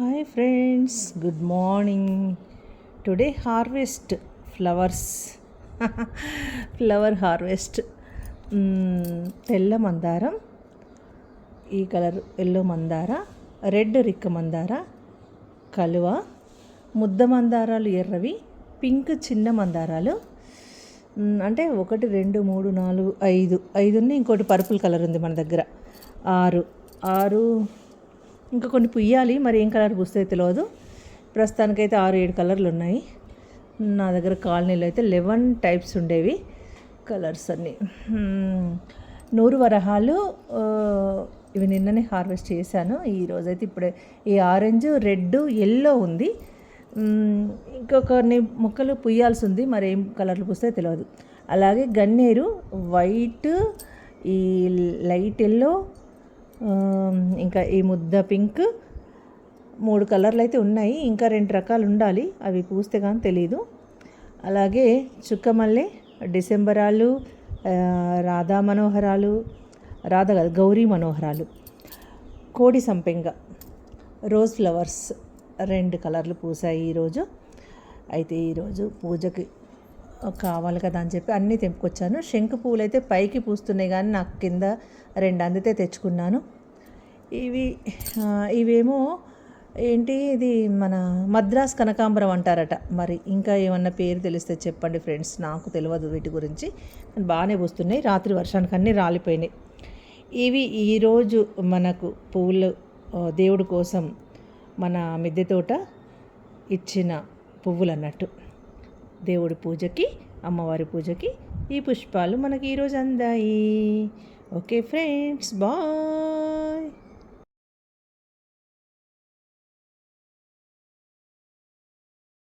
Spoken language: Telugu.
Hi friends good morning. Today harvest flowers. Flower harvest. తెల్ల మందారం ఈ కలర్ ఎల్లో మందార రెడ్ రిక్క మందార కలువ ముద్ద మందారాలు ఎర్రవి పింక్ చిన్న మందారాలు. అంటే ఒకటి రెండు మూడు నాలుగు ఐదు. ఐదు ఉన్నాయి ఇంకోటి పర్పుల్ కలర్ ఉంది మన దగ్గర. ఆరు. ఆరు ఇంకా కొన్ని పుయ్యాలి మరి ఏం కలర్ పూస్తే తెలియదు ప్రస్తుతానికైతే ఆరు ఏడు కలర్లు ఉన్నాయి. నా దగ్గర కాలనీలో అయితే లెవెన్ టైప్స్ ఉండేవి కలర్స్ అన్నీ. నూరు వరహాలు ఇవి నిన్ననే హార్వెస్ట్ చేశాను. ఈ రోజైతే ఇప్పుడే ఈ ఆరెంజ్ రెడ్ ఎల్లో ఉంది. మ్మ్. ఇంకా కొన్ని ముక్కలు పుయ్యాల్సి ఉంది మరి ఏం కలర్లు పూస్తే తెలియదు అలాగే గన్నేరు వైట్ ఈ లైట్ ఎల్లో ఇంకా ఈ ముద్ద పింక్. మూడు కలర్లు అయితే ఉన్నాయి. ఇంకా రెండు రకాలు ఉండాలి. అవి పూస్తే కానీ తెలియదు అలాగే చుక్కమల్లె డిసెంబరాలు రాధా మనోహరాలు రాధా కాదు గౌరీ మనోహరాలు. కోడి సంపెంగ రోజ్ ఫ్లవర్స్ రెండు కలర్లు పూసాయి ఈరోజు. అయితే ఈరోజు పూజకి కావాలి కదా అని చెప్పి అన్నీ తెంపుకొచ్చాను. శంకు పువ్వులు అయితే పైకి పూస్తున్నాయి కానీ నాకు కింద రెండు అందితే తెచ్చుకున్నాను. ఇవి ఇవేమో ఏంటి ఇది మన మద్రాస్ కనకాంబరం అంటారట. మరి ఇంకా ఏమన్నా పేరు తెలిస్తే చెప్పండి ఫ్రెండ్స్. నాకు తెలియదు వీటి గురించి. బాగానే పూస్తున్నాయి. రాత్రి వర్షానికి అన్నీ రాలిపోయినాయి. ఇవి ఈరోజు మనకు పువ్వులు దేవుడి కోసం మన మిద్దె తోట ఇచ్చిన పువ్వులు అన్నట్టు. దేవుడి పూజకి అమ్మవారి పూజకి ఈ పుష్పాలు మనకి ఈరోజు అందాయి. Okay friends bye.